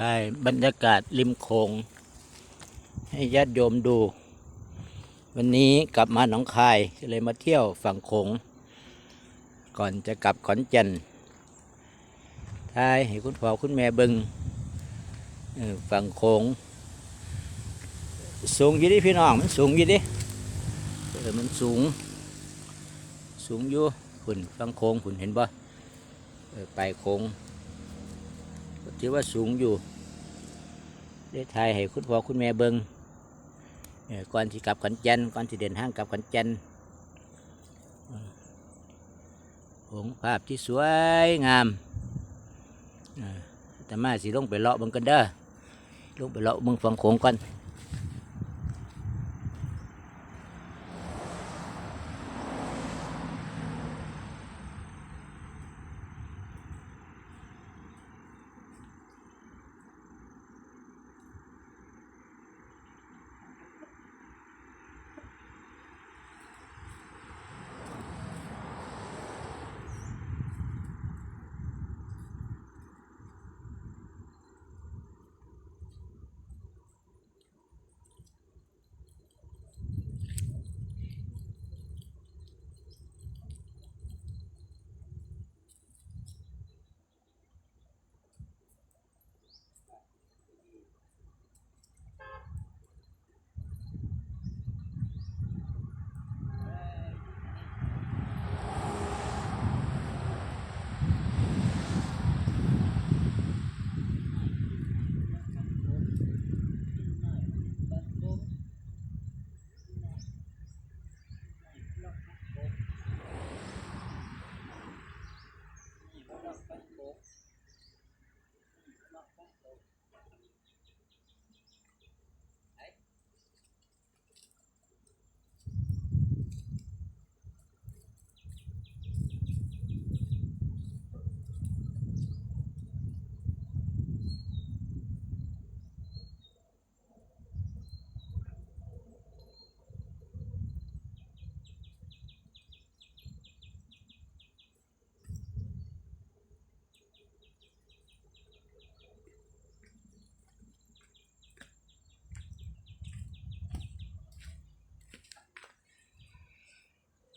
ถ่ายบรรยากาศริมโขงให้ญาติโยมดู วันนี้กลับมาหนองคายเลยมาเที่ยวฝั่งโขง ก่อนจะกลับขอนแก่นถ่ายให้คุณพ่อคุณแม่เบิงฝั่งโขง สูงยู่ดิพี่น้องมันสูงยู่ดิเออมันสูง สูงอยู่ฝุ่นฟังโค้งฝุ่นเห็นบ่ไปโค้ง ถือว่าสูงอยู่ได้ถ่ายให้คุณพ่อคุณแม่เบิงก่อนที่กลับขอนแก่นก่อนที่เดินทางกลับขอนแก่นเออโขงภาพที่สวยงามแต่มาสิลงไปเลาะบังกันเด้อลงไปเลาะมึงฟังโขงก่อน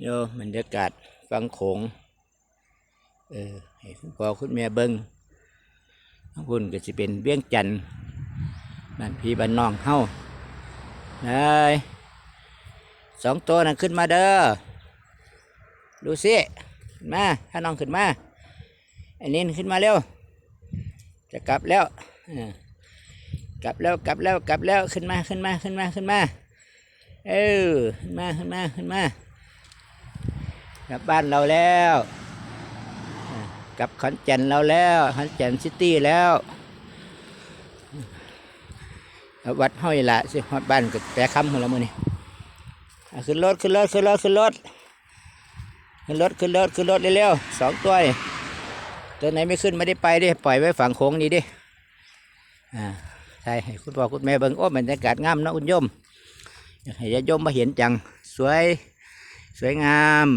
โยบรรยากาศฟังโขงเออให้คุณพ่อคุณแม่เบิงข้างบนก็จะเป็นเบี้ยงจันน์บ้านพี่บ้านน้องเฮาได้สองตัวนั่นขึ้นมาเด้อดูสิมาถ้าน้องขึ้นมาอันนี้ขึ้นมาเร็ว จะกลับแล้วกลับแล้วกลับแล้วกลับแล้วขึ้นมาขึ้นมาขึ้นมาขึ้นมา เออขึ้นมาขึ้นมาขึ้นมา กลับบ้านเราแล้วกลับขอนแก่นเราแล้วขอนแก่นซิตี้แล้ววัดห้อยละสิฮอดบ้านก็แปรคำของเรามือนี่อะขึ้นรถขึ้นรถขึ้นรถขึ้นรถขึ้นรถขึ้นรถขึ้นรถเร็วๆสองตัวนี่ตัวไหนไม่ขึ้นไม่ได้ไปดิปล่อยไว้ฝั่งโค้งนี้ดิอ่าใช่คุณพ่อคุณแม่เบิ่งโอ้บรรยากาศงามเนาะคุณโยมอยากให้ญาติโยมมาเห็นจังสวยสวยงาม